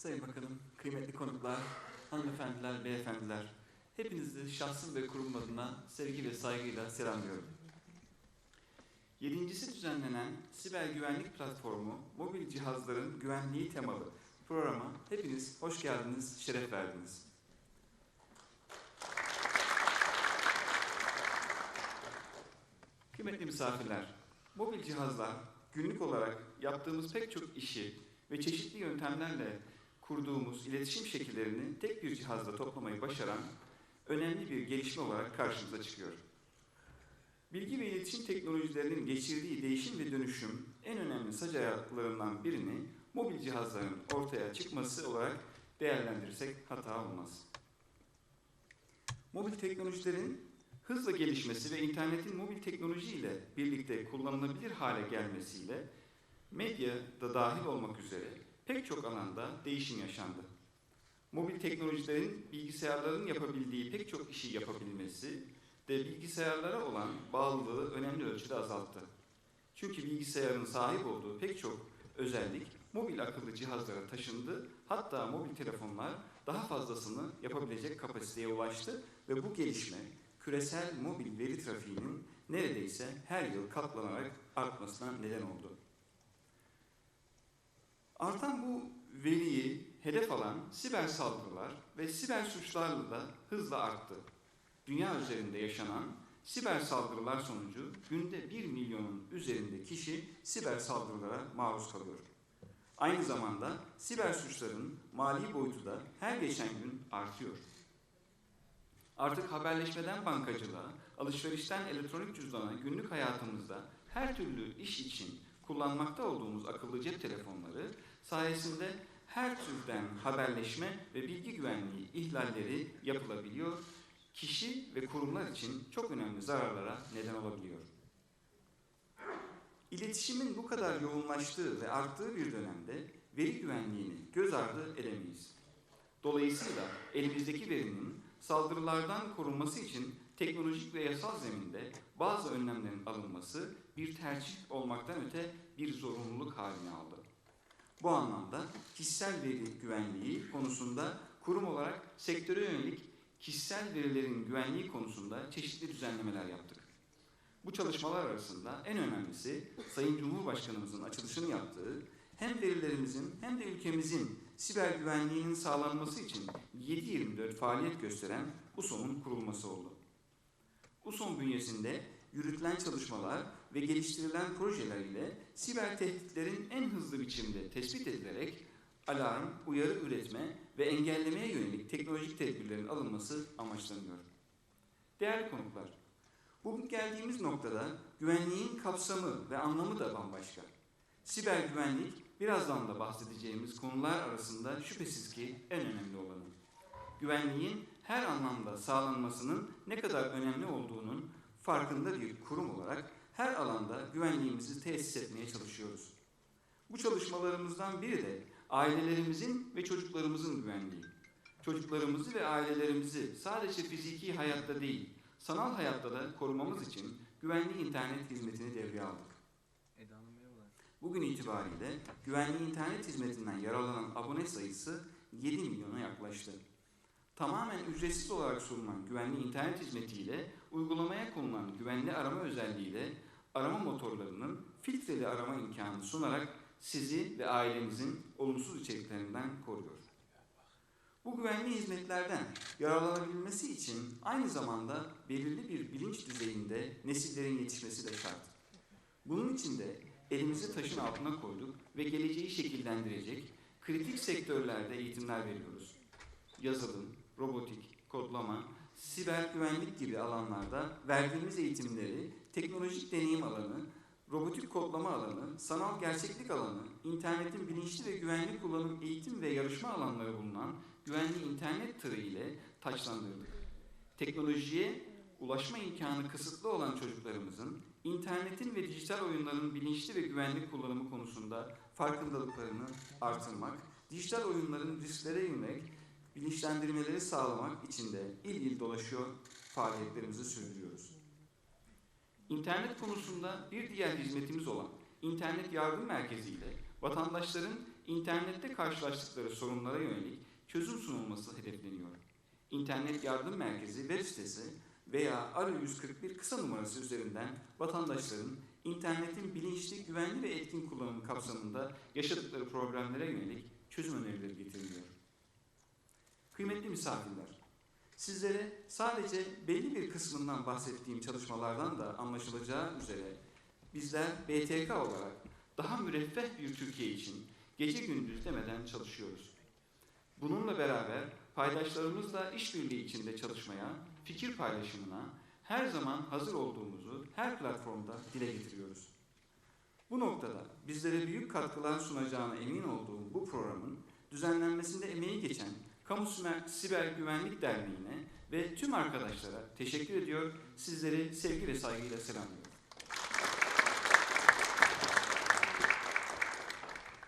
Sayın Bakanım, kıymetli konuklar, hanımefendiler, beyefendiler, hepinizi şahsım ve kurum adına sevgi ve saygıyla selamlıyorum. Yedincisi düzenlenen Siber Güvenlik Platformu, mobil cihazların güvenliği temalı programa hepiniz hoş geldiniz, şeref verdiniz. Kıymetli misafirler, mobil cihazlar günlük olarak yaptığımız pek çok işi ve çeşitli yöntemlerle kurduğumuz iletişim şekillerini tek bir cihazda toplamayı başaran önemli bir gelişme olarak karşımıza çıkıyor. Bilgi ve iletişim teknolojilerinin geçirdiği değişim ve dönüşüm en önemli sac ayaklarından birini mobil cihazların ortaya çıkması olarak değerlendirirsek hata olmaz. Mobil teknolojilerin hızla gelişmesi ve internetin mobil teknoloji ile birlikte kullanılabilir hale gelmesiyle medya da dahil olmak üzere pek çok alanda değişim yaşandı. Mobil teknolojilerin bilgisayarların yapabildiği pek çok işi yapabilmesi de bilgisayarlara olan bağlılığı önemli ölçüde azalttı. Çünkü bilgisayarın sahip olduğu pek çok özellik mobil akıllı cihazlara taşındı. Hatta mobil telefonlar daha fazlasını yapabilecek kapasiteye ulaştı ve bu gelişme küresel mobil veri trafiğinin neredeyse her yıl katlanarak artmasına neden oldu. Artan bu veriyi hedef alan siber saldırılar ve siber suçlarla da hızla arttı. Dünya üzerinde yaşanan siber saldırılar sonucu günde 1 milyonun üzerinde kişi siber saldırılara maruz kalıyor. Aynı zamanda siber suçların mali boyutu da her geçen gün artıyor. Artık haberleşmeden bankacılığa, alışverişten elektronik cüzdana günlük hayatımızda her türlü iş için kullanmakta olduğumuz akıllı cep telefonları sayesinde her türden haberleşme ve bilgi güvenliği ihlalleri yapılabiliyor, kişi ve kurumlar için çok önemli zararlara neden olabiliyor. İletişimin bu kadar yoğunlaştığı ve arttığı bir dönemde veri güvenliğini göz ardı edemeyiz. Dolayısıyla elimizdeki verinin saldırılardan korunması için teknolojik ve yasal zeminde bazı önlemlerin alınması bir tercih olmaktan öte bir zorunluluk haline aldı. Bu anlamda kişisel veri güvenliği konusunda kurum olarak sektöre yönelik kişisel verilerin güvenliği konusunda çeşitli düzenlemeler yaptık. Bu çalışmalar arasında en önemlisi Sayın Cumhurbaşkanımızın açılışını yaptığı hem verilerimizin hem de ülkemizin siber güvenliğinin sağlanması için 7-24 faaliyet gösteren USOM'un kurulması oldu. USOM bünyesinde yürütülen çalışmalar ve geliştirilen projeler ile siber tehditlerin en hızlı biçimde tespit edilerek alarm, uyarı üretme ve engellemeye yönelik teknolojik tedbirlerin alınması amaçlanıyor. Değerli konuklar, bugün geldiğimiz noktada güvenliğin kapsamı ve anlamı da bambaşka. Siber güvenlik birazdan da bahsedeceğimiz konular arasında şüphesiz ki en önemli olanı. Güvenliğin her anlamda sağlanmasının ne kadar önemli olduğunun farkında bir kurum olarak her alanda güvenliğimizi tesis etmeye çalışıyoruz. Bu çalışmalarımızdan biri de ailelerimizin ve çocuklarımızın güvenliği. Çocuklarımızı ve ailelerimizi sadece fiziki hayatta değil, sanal hayatta da korumamız için güvenli internet hizmetini devreye aldık. Bugün itibariyle güvenli internet hizmetinden yararlanan abone sayısı 7 milyona yaklaştı. Tamamen ücretsiz olarak sunulan güvenli internet hizmetiyle uygulamaya konulan güvenli arama özelliğiyle arama motorlarının filtreli arama imkanı sunarak sizi ve ailenizin olumsuz içeriklerinden koruyor. Bu güvenli hizmetlerden yararlanabilmesi için aynı zamanda belirli bir bilinç düzeyinde nesillerin yetişmesi de şart. Bunun için de elimizi taşın altına koyduk ve geleceği şekillendirecek kritik sektörlerde eğitimler veriyoruz. Yazılım, robotik, kodlama, siber güvenlik gibi alanlarda verdiğimiz eğitimleri teknolojik deneyim alanı, robotik kodlama alanı, sanal gerçeklik alanı, internetin bilinçli ve güvenli kullanım eğitim ve yarışma alanları bulunan güvenli internet tırı ile taçlandırdık. Teknolojiye ulaşma imkanı kısıtlı olan çocuklarımızın internetin ve dijital oyunların bilinçli ve güvenli kullanımı konusunda farkındalıklarını artırmak, dijital oyunların risklere yönelik bilinçlendirmeleri sağlamak için de il il dolaşıyor faaliyetlerimizi sürdürüyoruz. İnternet konusunda bir diğer hizmetimiz olan İnternet Yardım Merkezi ile vatandaşların internette karşılaştıkları sorunlara yönelik çözüm sunulması hedefleniyor. İnternet Yardım Merkezi web sitesi veya Alo 141 kısa numarası üzerinden vatandaşların internetin bilinçli, güvenli ve etkin kullanımı kapsamında yaşadıkları problemlere yönelik çözüm önerileri getiriliyor. Kıymetli misafirler, sizlere sadece belli bir kısmından bahsettiğim çalışmalardan da anlaşılacağı üzere bizler BTK olarak daha müreffeh bir Türkiye için gece gündüz demeden çalışıyoruz. Bununla beraber paydaşlarımızla işbirliği içinde çalışmaya, fikir paylaşımına her zaman hazır olduğumuzu her platformda dile getiriyoruz. Bu noktada bizlere büyük katkılar sunacağına emin olduğum bu programın düzenlenmesinde emeği geçen Kamu Siber- Güvenlik Derneği'ne ve tüm arkadaşlara teşekkür ediyor, sizleri sevgi ve saygıyla selamlıyorum.